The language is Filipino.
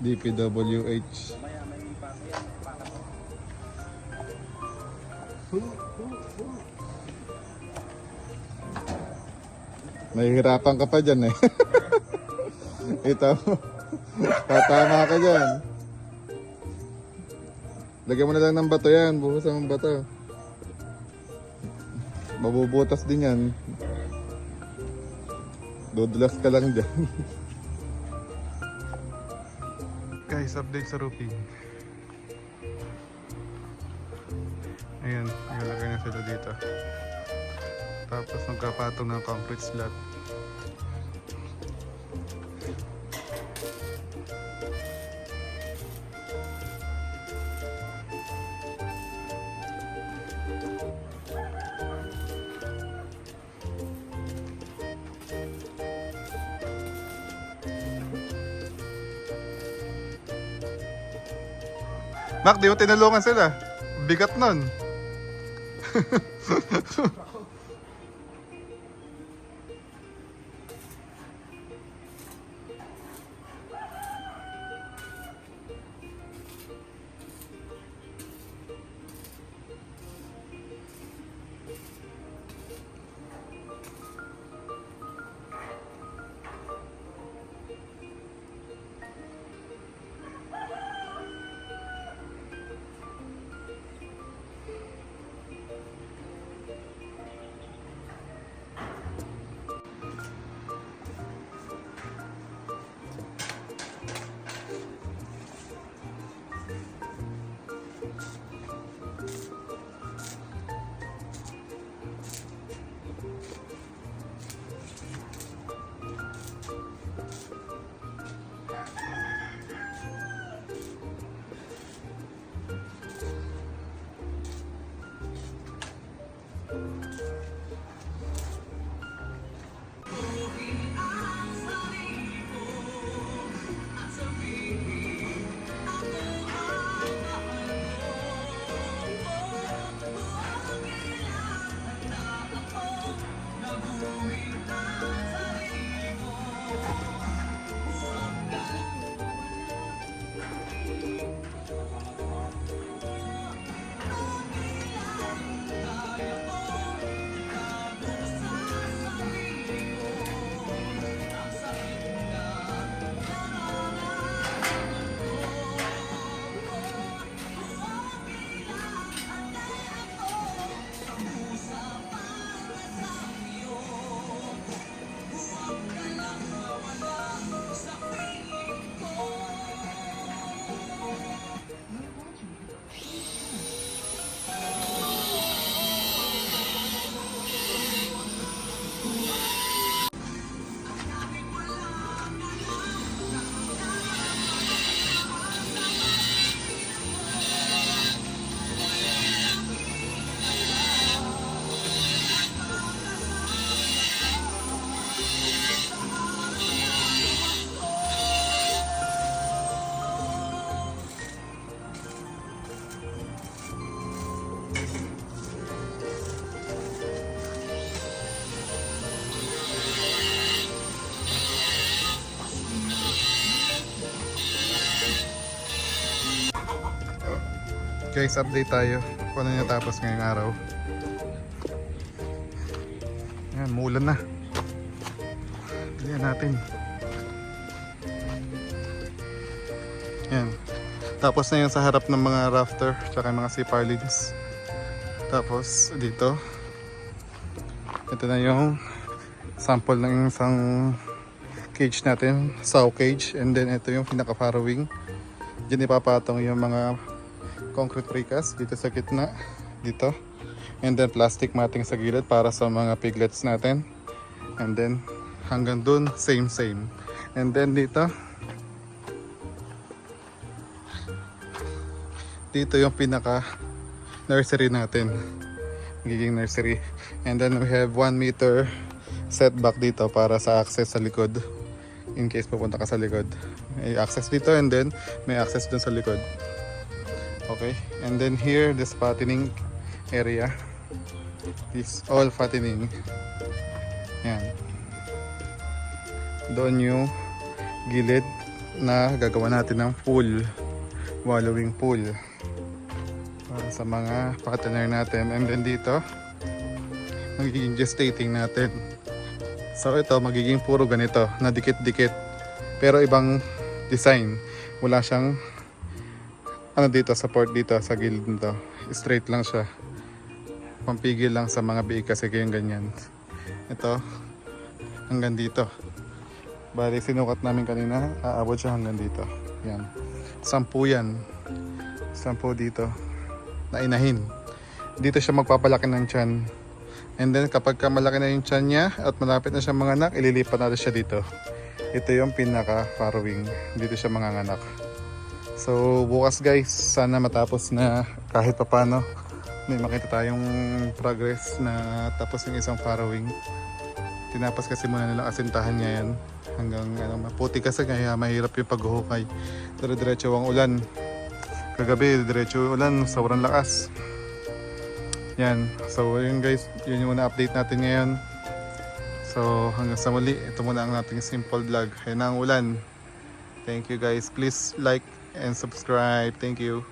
DPWH. Nahihirapan ka pa dyan eh. Ito. Tatama ka dyan. Lagyan mo na lang ng bato yan. Buhusan ng bato. Mabubutas din yan. Dudulas ka lang dyan. Guys, update sa roofing. Ayan, ilalagay na sila dito. Tapos magkapatong ng concrete slab. Mac, di mo tinulungan sila. Bigat nun. Guys, update tayo kung ano natapos ngayong araw. Ayan, muulan na. Ayan natin. Ayan. Tapos na yung sa harap ng mga rafter tsaka mga sea parlings. Tapos dito. Ito na yung sample ng isang cage natin, saw cage. And then ito yung pinaka-farrowing. Diyan ipapatong yung mga concrete precast dito sa gitna dito. And then plastic matting sa gilid para sa mga piglets natin. And then hanggang dun same same. And then dito dito yung pinaka nursery natin. Magiging nursery. And then we have 1 meter setback dito para sa access sa likod. In case pupunta ka sa likod. May access dito and then may access dun sa likod Okay, and then here, this fattening area. This all fattening. Yan. Doon yung gilid na gagawa natin ng pool. Wallowing pool. Para sa mga partner natin. And then dito, magiging gestating natin. So ito, magiging puro ganito, na dikit-dikit. Pero ibang design. Wala siyang ano dito, support dito sa gilid nito. Straight lang siya. Pampigil lang sa mga biig kasi kayong ganyan. Ito, hanggang dito. Bali, sinukat namin kanina, aabot siya hanggang dito. Yan. Sampu yan. Sampu dito. Na inahin. Dito siya magpapalaki ng tiyan. And then kapag ka malaki na yung tiyan niya at malapit na siya manganak, ililipat natin siya dito. Ito yung pinaka farrowing. Dito siya manganganak. So bukas guys, sana matapos na kahit papano. May makita tayong progress na tapos yung isang farrowing. Tinapas kasi muna nila asintahan niya yan. Hanggang ano, maputi kasi kaya mahirap yung paghuhukay. Pero diretso ang ulan. Kagabi, diretso yung ulan, sobrang lakas. Yan. So, yun guys, yun yung una update natin ngayon. So, hanggang sa muli, ito muna ang ating simple vlog. Ayun na ang ulan. Thank you guys. Please like and subscribe. Thank you.